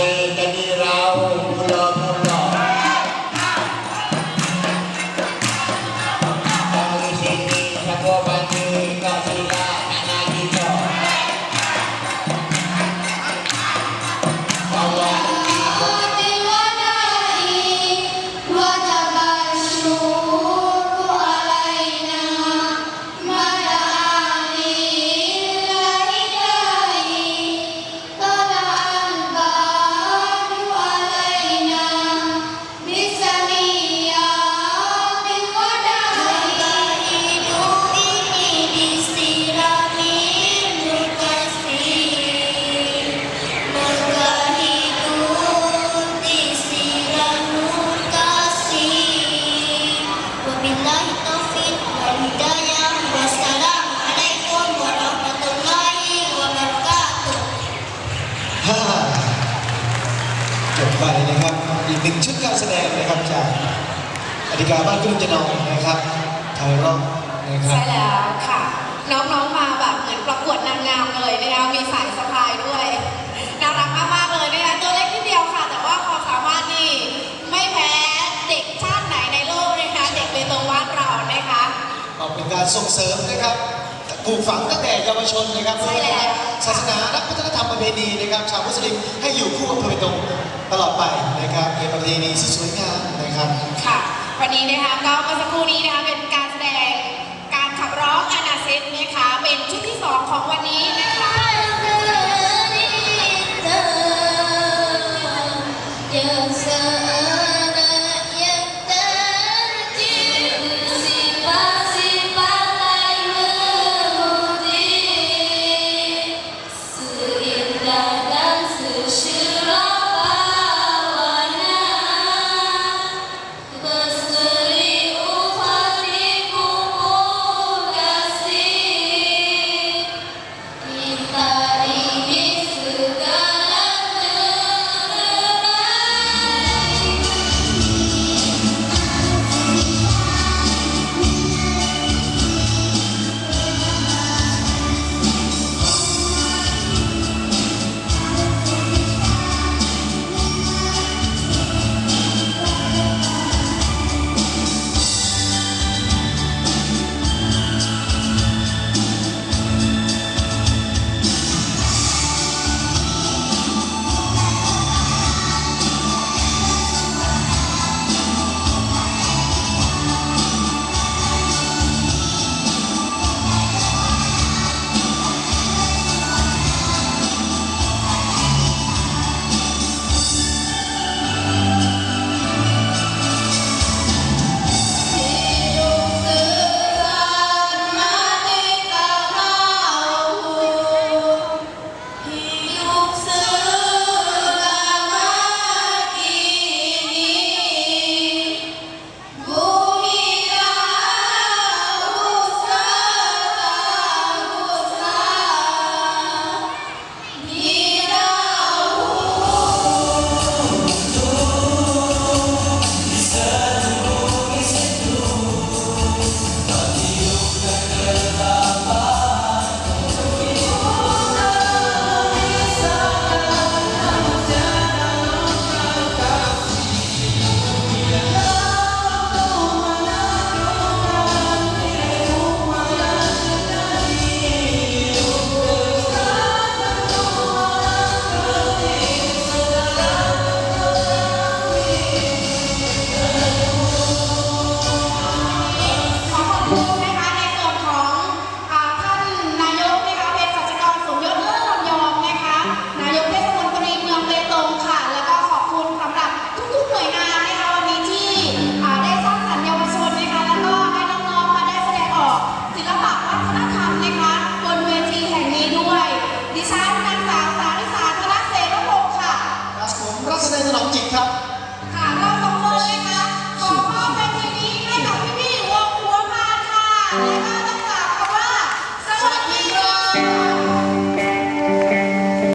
Amen. อีกหนึ่งชุดการแสดงนะครับจากอธิการบ้านกรุงจะนองนะครับไทยร็อกนะครับใช่แล้วค่ะ น้องๆมาแบบเหมือนประกวดนางงามเลยนะคะมีสายสะพายด้วยน่ารักมากๆเลยนะคะตัวเล็กนิดเดียวค่ะ แต่ว่าความสามารถนี่ไม่แพ้เด็กชาติไหนในโลกนะคะเด็กเบตงบ้านเรานะคะก็เป็นการส่งเสริมนะครับปลูกฝังตั้งแต่เยาวชนนะครับใช่แล้ว ศาสนาและวัฒนธรรมประเพณีนะครับ ชาวมุสลิมให้อยู่คู่กับเพื่อนตรง ตลอดไปนะครับเป็นประเพณีที่สวยงามนะครับ ค่ะ วันนี้นะคะก็เมื่อสักครู่นี้นะคะเป็นการแสดงการขับร้องอานาเซตนะคะเป็นชุดที่สองของวันนี้ นอมจิตครับ